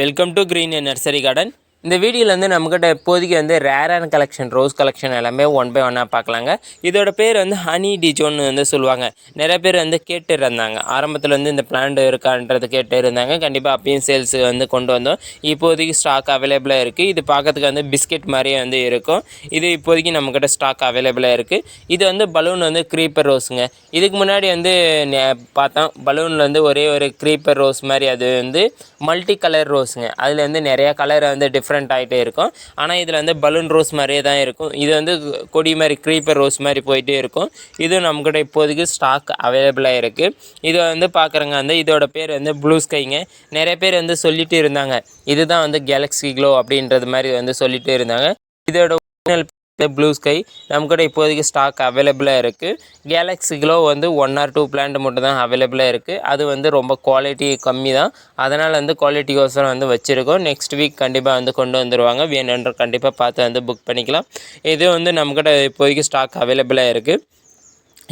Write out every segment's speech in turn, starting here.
Welcome to Green Nursery Garden. இந்த வீடியோவில் வந்து நம்மக்கிட்ட இப்போதைக்கு வந்து ரேரான கலெக்ஷன் ரோஸ் கலெக்ஷன் எல்லாமே ஒன் பை ஒன்னாக பார்க்கலாங்க. இதோட பேர் வந்து ஹனி டிஜோன்னு வந்து சொல்லுவாங்க. நிறைய பேர் வந்து கேட்டு இருந்தாங்க ஆரம்பத்தில் வந்து இந்த பிளான்ட் இருக்கான்றது கேட்டு இருந்தாங்க கண்டிப்பாக அப்பயும் சேல்ஸ் வந்து கொண்டு வந்தோம். இப்போதைக்கு ஸ்டாக் அவைலபிளாக இருக்குது இது பார்க்கறதுக்கு வந்து பிஸ்கெட் மாதிரியே வந்து இருக்கும். இது இப்போதைக்கு நம்மக்கிட்ட ஸ்டாக் அவைலபிளாக இருக்குது இது வந்து பலூன் வந்து க்ரீப்பர் ரோஸுங்க இதுக்கு முன்னாடி வந்து பார்த்தோம். பலூனில் வந்து ஒரே ஒரு க்ரீப்பர் ரோஸ் மாதிரி அது வந்து மல்டி கலர் ரோஸுங்க அதில் வந்து நிறையா கலர் வந்து டிஃப்ரெண்ட் டிஃப்ரெண்ட் ஆகிட்டே இருக்கும். ஆனால் இதில் வந்து பலூன் ரோஸ் மாதிரியே தான் இருக்கும். இது வந்து கொடி மாதிரி க்ரீப்பர் ரோஸ் மாதிரி போயிட்டே இருக்கும். இது நம்மக்கிட்ட இப்போதைக்கு ஸ்டாக் அவைலபிளாக இருக்குது இது வந்து பார்க்குறங்க வந்து இதோட பேர் வந்து ப்ளூ ஸ்கைங்க நிறைய பேர் வந்து சொல்லிட்டு இருந்தாங்க. இதுதான் வந்து கேலக்ஸி க்ளோ அப்படின்றது மாதிரி வந்து சொல்லிட்டு இருந்தாங்க. இதோட ஒரிஜினல் ப்ளூ ஸ்கை நம்மக்கிட்ட இப்போதைக்கு ஸ்டாக் அவைலபிளாக இருக்குது கேலக்ஸி க்ளோ வந்து ஒன் ஆர் டூ பிளான்ட் மட்டும் தான் அவைலபிளாக இருக்குது அது வந்து ரொம்ப குவாலிட்டி கம்மி தான் அதனால் வந்து குவாலிட்டிக்கோசரம் வந்து வச்சுருக்கோம். நெக்ஸ்ட் வீக் கண்டிப்பாக வந்து கொண்டு வந்துடுவாங்க வேணுன்ற கண்டிப்பாக பார்த்து வந்து புக் பண்ணிக்கலாம். இது வந்து நம்மக்கிட்ட இப்போதைக்கு ஸ்டாக் அவைலபிளாக இருக்குது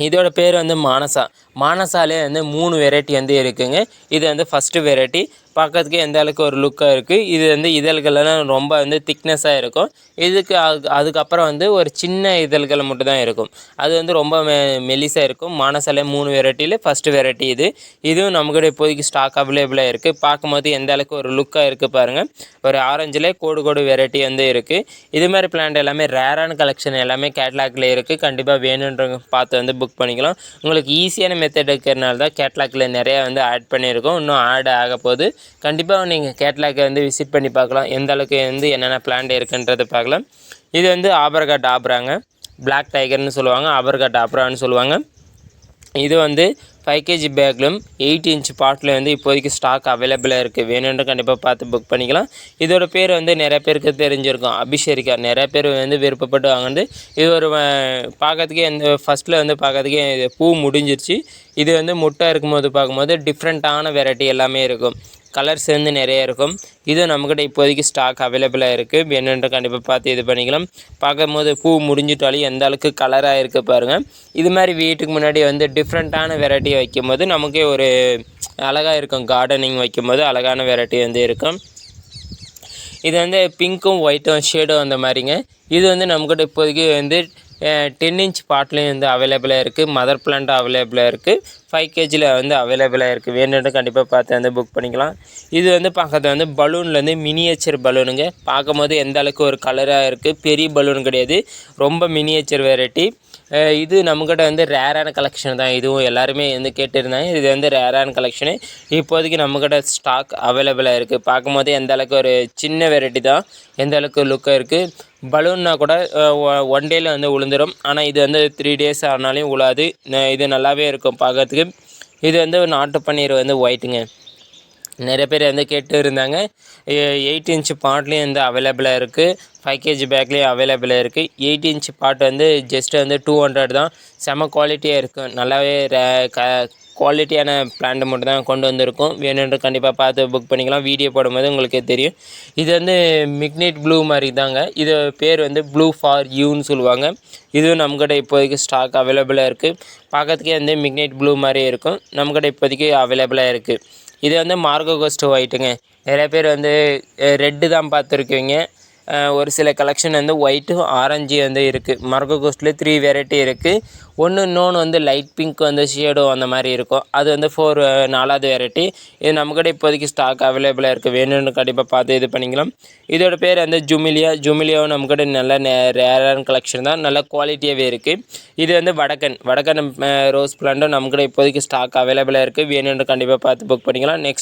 இதோட பேர் வந்து மானசா மானசாலே வந்து மூணு வெரைட்டி வந்து இருக்குங்க. இது வந்து ஃபஸ்ட்டு வெரைட்டி பார்க்கறதுக்கு எந்த அளவுக்கு ஒரு லுக்காக இருக்குது இது வந்து இதழ்கள்லாம் ரொம்ப வந்து திக்னஸாக இருக்கும். இதுக்கு அது அதுக்கப்புறம் வந்து ஒரு சின்ன இதழ்கள் மட்டும் தான் இருக்கும். அது வந்து ரொம்ப மெ மெலிசாக இருக்கும். மானசலை மூணு வெரைட்டியில் ஃபஸ்ட்டு வெரைட்டி இது. இதுவும் நம்மக்கிட்ட இப்போதைக்கு ஸ்டாக் அவைலபிளாக இருக்குது பார்க்கும்போது எந்த அளவுக்கு ஒரு லுக்காக இருக்குது பாருங்கள் ஒரு ஆரஞ்சில் கோடு கோடு வெரைட்டி வந்து இருக்குது இது மாதிரி பிளான்ட் எல்லாமே ரேரான கலெக்ஷன் எல்லாமே கேட்லாக்ல இருக்குது கண்டிப்பாக வேணுன்றவங்க பார்த்து வந்து புக் பண்ணிக்கலாம். உங்களுக்கு ஈஸியான மெத்தட் இருக்கிறனால தான் கேட்லாக்ல நிறையா வந்து ஆட் பண்ணியிருக்கோம். இன்னும் ஆட் ஆக போது கண்டிப்பாக நீங்கள் கேட்லாக்கை வந்து விசிட் பண்ணி பார்க்கலாம். எந்த அளவுக்கு வந்து என்னென்ன பிளான்ட் இருக்குன்றதை பார்க்கலாம். இது வந்து ஆபரகா டாப்ராங்க பிளாக் டைகர்னு சொல்லுவாங்க. ஆபரகா டாப்ரான்னு சொல்லுவாங்க. இது வந்து ஃபைவ் கேஜி பேக்லையும் எயிட் இன்ச் பாட்டில் வந்து இப்போதைக்கு ஸ்டாக் அவைலபிளாக இருக்குது வேணுன்ற கண்டிப்பாக பார்த்து புக் பண்ணிக்கலாம். இதோட பேர் வந்து நிறைய பேருக்கு தெரிஞ்சிருக்கும். அபிஷேரிக்கா நிறைய பேர் வந்து விருப்பப்பட்டு வாங்குறது இது ஒரு பார்க்கறதுக்கே இந்த ஃபஸ்ட்டில் வந்து பார்க்கறதுக்கே இது பூ முடிஞ்சிருச்சு. இது வந்து முட்டை இருக்கும்போது பார்க்கும்போது டிஃப்ரெண்ட்டான வெரைட்டி எல்லாமே இருக்கும். கலர்ஸ் வந்து நிறைய இருக்கும். இது நம்மக்கிட்ட இப்போதைக்கு ஸ்டாக் அவைலபிளாக இருக்குது வேணுன்ற கண்டிப்பாக பார்த்து இது பண்ணிக்கலாம். பார்க்கும்போது பூ முடிஞ்சிட்டாலும் எந்த அளவுக்கு கலராக இருக்குது பாருங்கள் இது மாதிரி வீட்டுக்கு முன்னாடி வந்து டிஃப்ரெண்ட்டான வெரைட்டி வைக்கும்போது நமக்கே ஒரு அழகாக இருக்கும். கார்டனிங் வைக்கும்போது அழகான வெரைட்டி வந்து இருக்கும். இது வந்து பிங்க்கும் ஒயிட்டும் ஷேடும் அந்த மாதிரிங்க. இது வந்து நம்மக்கிட்ட இப்போதைக்கு வந்து டென் இன்ச் பாட்லேயும் வந்து அவைலபிளாக இருக்குது மதர் பிளான்ட் அவைலபிளாக இருக்குது ஃபைவ் கேஜியில் வந்து அவைலபிளாக இருக்குது வேணும்னு கண்டிப்பாக பார்த்து வந்து புக் பண்ணிக்கலாம். இது வந்து பார்க்கறது வந்து பலூன்லேருந்து மினியேச்சர் பலூனுங்க பார்க்கும்போது எந்த அளவுக்கு ஒரு கலராக இருக்குது பெரிய பலூன் கிடையாது. ரொம்ப மினியேச்சர் வெரைட்டி இது நம்மக்கிட்ட வந்து ரேரான கலெக்ஷன் தான். இதுவும் எல்லாருமே வந்து கேட்டிருந்தாங்க. இது வந்து ரேரான கலெக்ஷனு இப்போதைக்கு நம்மக்கிட்ட ஸ்டாக் அவைலபிளாக இருக்குது பார்க்கும்போது எந்த அளவுக்கு ஒரு சின்ன வெரைட்டி தான். எந்த அளவுக்கு லுக்காக இருக்குது பலூன்னா கூட ஒன் டேயில் வந்து விழுந்துடும் ஆனால் இது வந்து த்ரீ டேஸ் ஆனாலையும் உழாது. ந- இது நல்லாவே இருக்கும் பார்க்கறதுக்கு இது வந்து நாட்டு பன்னீர் வந்து ஒயிட்டுங்க நிறைய பேர் வந்து கேட்டு இருந்தாங்க. எயிட் இன்ச் பாட்லேயும் வந்து அவைலபிளாக இருக்குது ஃபைவ் கேஜி பேக்லேயும் அவைலபிளாக இருக்குது எயிட் இன்ச் பாட் வந்து ஜஸ்ட் வந்து டூ ஹண்ட்ரட் தான். செம குவாலிட்டியாக இருக்கும் நல்லாவே ரே- க குவாலிட்டியான பிளான்ட் மட்டும் தான் கொண்டு வந்திருக்கும். வேணுன்ற கண்டிப்பாக பார்த்து புக் பண்ணிக்கலாம். வீடியோ போடும்போது உங்களுக்கு தெரியும். இது வந்து மிக்னேட் ப்ளூ மாதிரி தாங்க இது பேர் வந்து ப்ளூ ஃபார் யூன்னு சொல்லுவாங்க. இதுவும் நம்மக்கிட்ட இப்போதைக்கு ஸ்டாக் அவைலபிளாக இருக்குது பார்க்கறதுக்கே வந்து மிக்னேட் ப்ளூ மாதிரி இருக்கும். நம்மக்கிட்ட இப்போதைக்கு அவைலபிளாக இருக்குது இது வந்து மார்கோ கோஸ்ட் ஒயிட்டுங்க. நிறைய பேர் வந்து ரெட்டு தான் பார்த்துருக்குவீங்க ஒரு சில கலெக்ஷன் வந்து ஒயிட்டும் ஆரஞ்சு வந்து இருக்குது மார்கோ கோஸ்ட்லேயே த்ரீ வெரைட்டி இருக்குது ஒன்று இன்னொன்று வந்து லைட் பிங்க் வந்து ஷேடோ அந்த மாதிரி இருக்கும். அது வந்து ஃபோர் நாலாவது வெரைட்டி இது நம்மக்கிட்ட இப்போதைக்கு ஸ்டாக் அவைலபிளாக இருக்குது வேணும்னு கண்டிப்பாக பார்த்து இது பண்ணிக்கலாம். இதோட பேர் வந்து ஜுமிலியா. ஜுமிலியாவும் நம்மக்கிட்ட நல்ல ரேரான கலெக்ஷன் தான். நல்ல குவாலிட்டியாகவே இருக்குது இது வந்து வடக்கன். வடக்கன் ரோஸ் பிளான்ட்டும் நம்மக்கிட்ட இப்போதைக்கு ஸ்டாக் அவைலபிளாக இருக்குது வேணும்னு கண்டிப்பாக பார்த்து புக் பண்ணிக்கலாம். நெக்ஸ்ட்